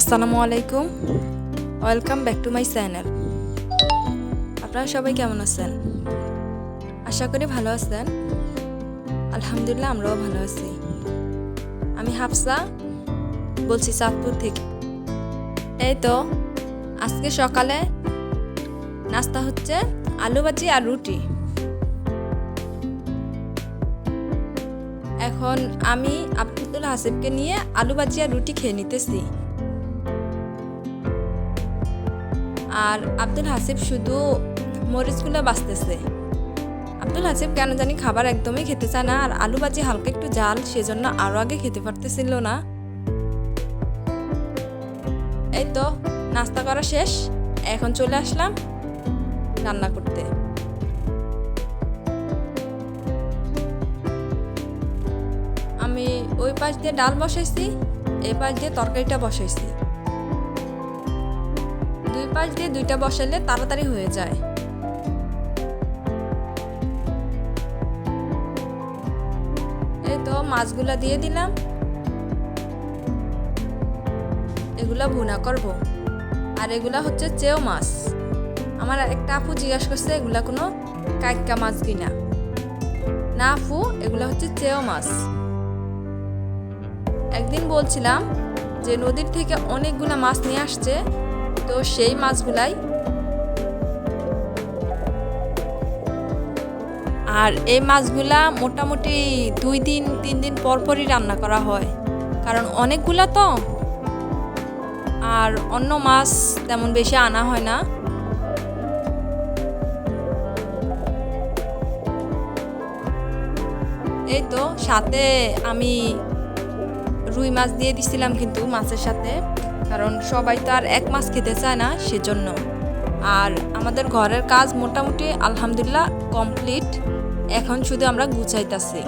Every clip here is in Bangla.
আসসালামু আলাইকুম। Welcome back to my channel আপনারা সবাই কেমন আছেন? আশা করি ভালো আছেন। আলহামদুলিল্লাহ, আমরাও ভালো আছি। আমি হাফসা, বলছি চাঁদপুর থেকে। এই তো, আজকে সকালে নাস্তা হচ্ছে আলু ভাজি আর রুটি। এখন আমি আব্দুল হাসিবকে নিয়ে আলু ভাজি আর রুটি খেয়ে নিতেছি। আর আব্দুল হাসিব শুধু মরিচগুলো বাঁচতেছে। আব্দুল হাসিব কেন জানি খাবার একদমই খেতে চায় না, আর আলু ভাজি হালকা একটু জাল, সেজন্য আরও আগে খেতে পারতেছিল না। এই তো, নাস্তা করা শেষ, এখন চলে আসলাম রান্না করতে। আমি ওই পাশ দিয়ে ডাল বসাইছি, এ পাশ দিয়ে তরকারিটা বসাইছি। পাশ দিয়ে দুইটা বসালে তাড়াতাড়ি হয়ে যায়। এই তো মাছগুলা দিয়ে দিলাম। এগুলা ভুনা করব। আর এগুলা হচ্ছে চেও মাছ। আমার একটা আপু জিজ্ঞাসা করছে, এগুলা কোনো কাইকা মাছ কিনা? না আপু, এগুলা হচ্ছে চেও মাছ। একদিন বলছিলাম যে, নদীর থেকে অনেকগুলা মাছ নিয়ে আসছে। তো সেই মাছগুলাই। আর এই মাছগুলা মোটামুটি দুই দিন, তিন দিন পর পরই রান্না করা হয়। কারণ অনেকগুলা তো। আর অন্য মাছ তেমন বেশি আনা হয় না। এই তো, সাথে আমি রুই মাছ দিয়ে দিছিলাম কিন্তু মাছের সাথে। কারণ সবাই তো আর এক মাছ খেতে চায় না সেজন্য। আর আমাদের ঘরের কাজ মোটামুটি আলহামদুলিল্লাহ কমপ্লিট। এখন শুধু আমরা গুছাইতাছি।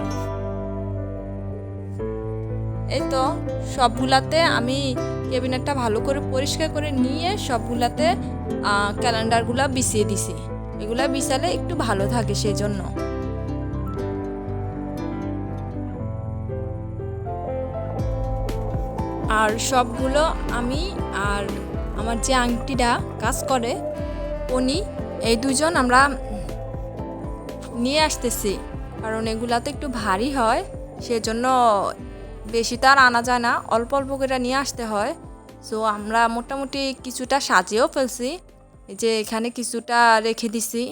এই তো সবগুলাতে আমি ক্যাবিনেটটা ভালো করে পরিষ্কার করে নিয়ে সবগুলাতে ক্যালেন্ডারগুলা বিছিয়ে দিছি। এগুলা বিছালে একটু ভালো থাকে সেই জন্য আর সবগুলো আমি আর আমার যে আংটিটা কাজ করে, উনি, এই দুজন আমরা নিয়ে আসতেছি। কারণ এগুলা তো একটু ভারী হয়, সেজন্য বেশি তো আর আনা যায় না, অল্প অল্প করে নিয়ে আসতে হয়। সো আমরা মোটামুটি কিছুটা সাজিয়েও ফেলছি যে এখানে কিছুটা রেখে দিছি।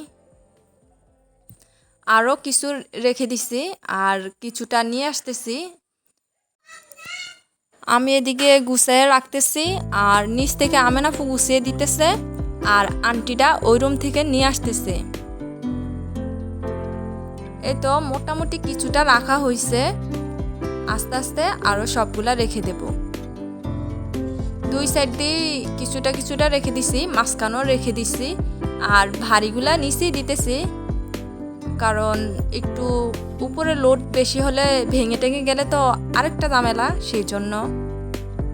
আরও কিছু রেখে দিছি, আর কিছুটা নিয়ে আসতেছি। আমি এদিকে গুছিয়ে রাখতেছি, আর নিচ থেকে আমেনাফু গুছিয়ে দিতেছে, আর আন্টিটা ওই রুম থেকে নিয়ে আসতেছে। এই তো মোটামুটি কিছুটা রাখা হয়েছে আস্তে আস্তে আরও সবগুলা রেখে দেব। দুই সাইড দিয়ে কিছুটা কিছুটা রেখে দিছি, মাঝখানেও রেখে দিছি, আর ভারীগুলা নিচেই দিতেছি। কারণ একটু উপরে লোড বেশি হলে ভেঙে টেঙে গেলে তো আরেকটা ঝামেলা, সেই জন্য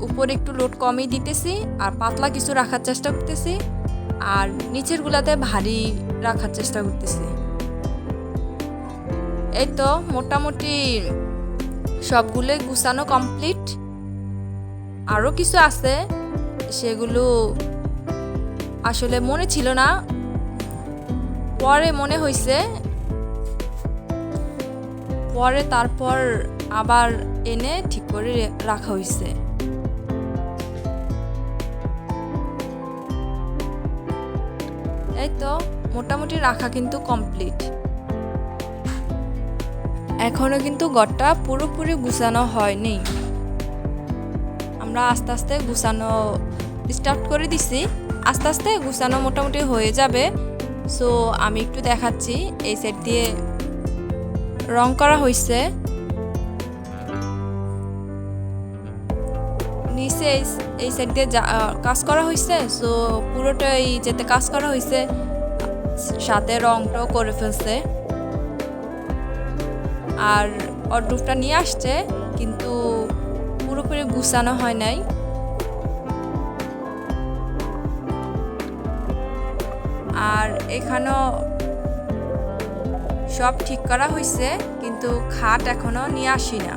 উপরে একটু লোড কমই দিতেছি আর পাতলা কিছু রাখার চেষ্টা করতেছি আর নিচের গুলাতে ভারী রাখার চেষ্টা করতেছি। এই তো মোটামুটি সবগুলোই গুছানো কমপ্লিট আরও কিছু আছে, সেগুলো আসলে মনে ছিল না। পরে মনে হয়েছে পরে তারপর আবার এনে ঠিক করে রাখা হয়েছে এই তো, মোটামুটি রাখা কিন্তু কমপ্লিট। এখনও কিন্তু ঘরটা পুরোপুরি গুছানো হয়নি। আমরা আস্তে আস্তে গুছানো স্টার্ট করে দিছি। আস্তে আস্তে গুছানো মোটামুটি হয়ে যাবে। সো, আমি একটু দেখাচ্ছি এই সাইড দিয়ে রং করা হয়েছে নিচে এই সাইড দিয়ে কাজ করা হয়েছে সো পুরোটাই যেতে কাজ করা হয়েছে সাথে রংটাও করে ফেলছে। আর অর্ডুপটা নিয়ে আসছে, কিন্তু পুরোপুরি গুছানো হয় নাই। আর এখানেও সব ঠিক করা হয়েছে কিন্তু খাট এখনও নিয়ে আসি না।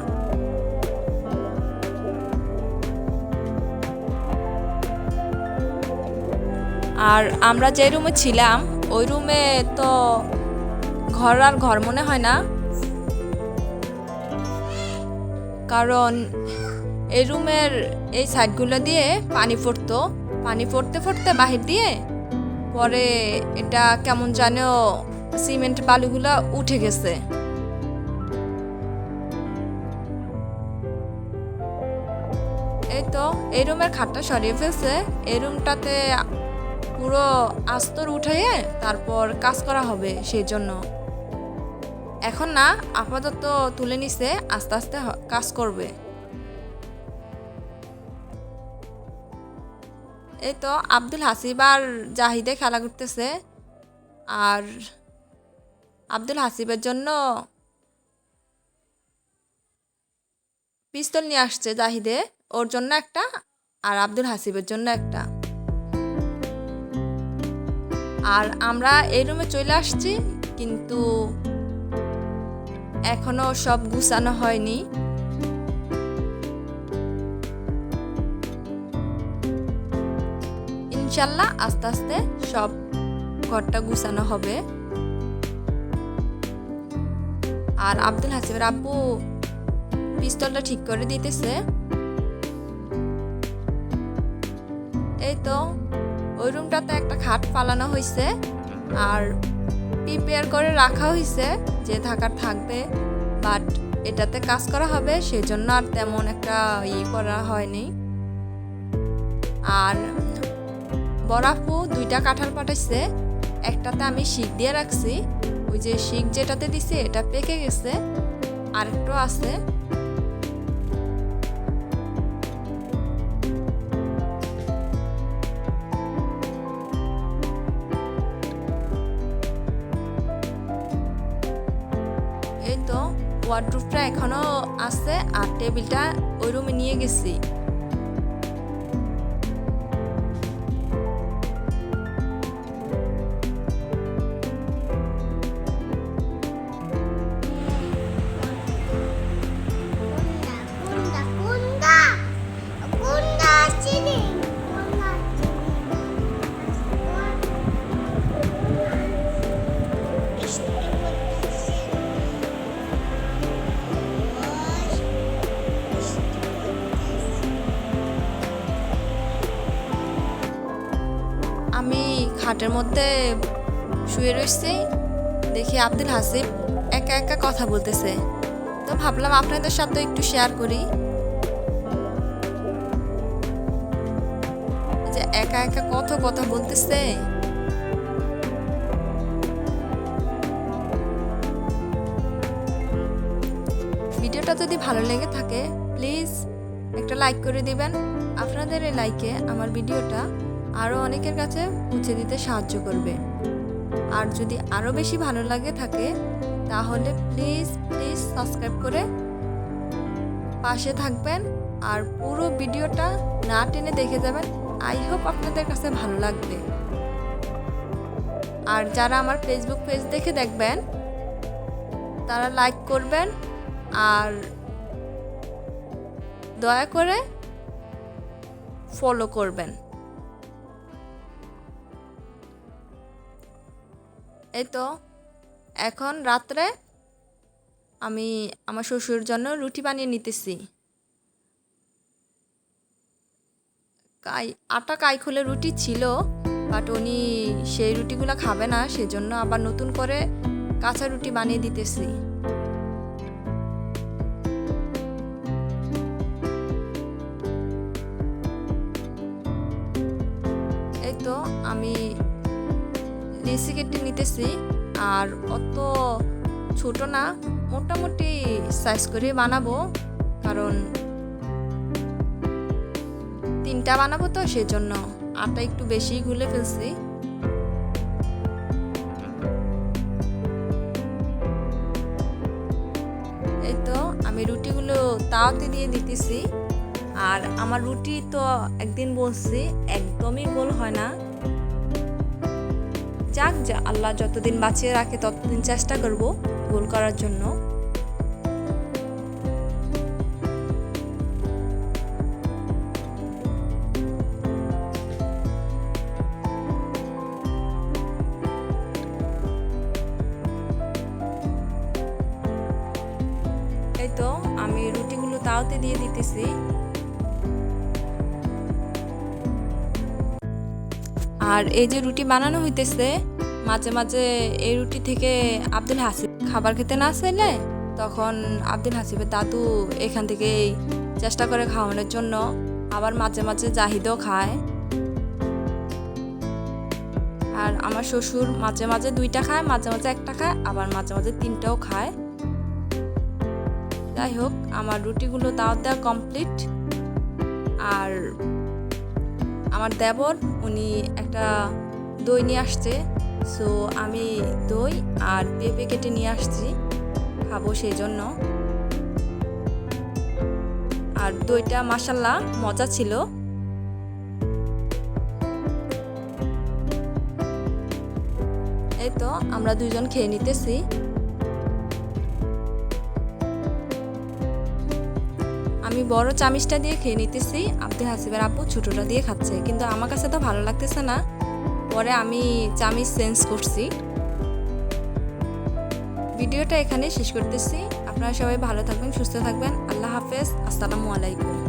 আর আমরা যে রুমে ছিলাম, ওই রুমে তো ঘর আর ঘর মনে হয় না। কারণ এই রুমের এই সাইডগুলো দিয়ে পানি পড়তো। পানি পড়তে পড়তে বাহির দিয়ে, পরে এটা কেমন যেন সিমেন্ট বালুগুলো উঠে গেছে। এই তো এই রুমের খাটটা সরিয়ে ফেলছে। এই রুমটাতে পুরো আস্তর উঠাইয়ে তারপর কাজ করা হবে সেই জন্য। এখন না, আপাতত তুলে নিছে, আস্তে আস্তে কাজ করবে। এই তো আব্দুল হাসিব আর জাহিদে খেলা করতেছে। আর আব্দুল হাসিবের জন্য পিস্তল নিয়ে আসছে জাহিদে, ওর জন্য একটা আর আব্দুল হাসিবের জন্য একটা। আর আমরা এই রুমে চলে আসছি, কিন্তু এখনও সব গুছানো হয়নি। ইনশাল্লাহ আস্তে আস্তে সব ঘরটা গুছানো হবে। আর আব্দুল হাসিবের আব্বু পিস্তলটা ঠিক করে দিতেছে। এই তো, ওই রুমটাতে একটা খাট ফালানো হয়েছে আর প্রিপেয়ার করে রাখা হয়েছে যে থাকার থাকবে, বাট এটাতে কাজ করা হবে সেজন্য আর তেমন একটা ই করা হয়নি। আর বরাফু দুইটা কাঁঠাল পাঠাইছে একটাতে আমি শিক দিয়ে রাখছি। ওই যে শিক যেটাতে দিছি, এটা পেকে গেছে। আর আরেকটা আছে। এই তো ওয়ার্ড্রুপটা এখনও আছে আর টেবিলটা ওই রুমে নিয়ে গেছি। খাটের মধ্যে শুয়ে রয়েছি দেখি আব্দুল হাসিব একা একা কথা বলতেছে। তো ভাবলাম আপনাদের সাথে একটু শেয়ার করি। যে একা একা কত কথা বলতেছে। ভিডিওটা যদি ভালো লেগে থাকে প্লিজ একটা লাইক করে দিবেন। আপনাদের এই লাইকে আমার ভিডিওটা আরও অনেকের কাছে পৌঁছে দিতে সাহায্য করবে। আর যদি আরও বেশি ভালো লাগে থাকে, তাহলে প্লিজ প্লিজ সাবস্ক্রাইব করে পাশে থাকবেন। আর পুরো ভিডিওটা না টেনে দেখে যাবেন। আই হোপ আপনাদের কাছে ভালো লাগবে। আর যারা আমার ফেসবুক পেজ দেখে দেখবেন, তারা লাইক করবেন। আর দয়া করে ফলো করবেন। এই তো, এখন রাত্রে আমি আমার শ্বশুর জন্য রুটি বানিয়ে নিতেছি। কাই, আটা কাই খুলে রুটি ছিল, বাট উনি সেই রুটিগুলো খাবে না, সেজন্য আবার নতুন করে কাঁচা রুটি বানিয়ে দিতেছি। কেটে আর অত ছোট না, মোটামুটি সাইজ করে বানাবো, কারণ তিনটা বানাবো তো সেজন্য আটা একটু বেশি গুলে ফেলছি। এই তো আমি রুটিগুলো তাওতে দিয়ে দিতেছি। আর আমার রুটি তো একদিন বলছি, একদমই গোল হয় না। যাক যা, আল্লাহ যতদিন বাঁচিয়ে রাখে, ততদিন চেষ্টা করব গোল করার জন্য। এই তো, আমি রুটিগুলো তাওতে দিয়ে দিতেছি। আর এই যে রুটি বানানো হইতেছে, মাঝে মাঝে এই রুটি থেকে আব্দুল হাসিব খাবার খেতে না চাইলে তখন আব্দুল হাসিবের দাদু এখান থেকে চেষ্টা করে খাওয়ানোর জন্য আবার মাঝে মাঝে জাহিদও খায়। আর আমার শ্বশুর মাঝে মাঝে দুইটা খায়, মাঝে মাঝে একটা খায়, আবার মাঝে মাঝে তিনটাও খায়। যাই হোক, আমার রুটিগুলো দাওয়াত দেওয়া কমপ্লিট। আর আমার দেবর, উনি একটা দই নিয়ে আসছে। সো আমি দই আর পেঁপে কেটে নিয়ে আসছি। খাব সেই জন্য। আর দইটা মাসাল্লাহ মজা ছিল। এই তো, আমরা দুইজন খেয়ে নিতেছি। আমি বড় চামিচটা দিয়ে খেয়ে নিতেছি। আব্দুল হাসিবের আপু ছোটোটা দিয়ে খাচ্ছে। কিন্তু আমার কাছে তো ভালো লাগতেছে না। পরে আমি চামিচ চেঞ্জ করছি। ভিডিওটা এখানে শেষ করতেছি। আপনারা সবাই ভালো থাকবেন, সুস্থ থাকবেন। আল্লাহ হাফেজ। আসসালামু আলাইকুম।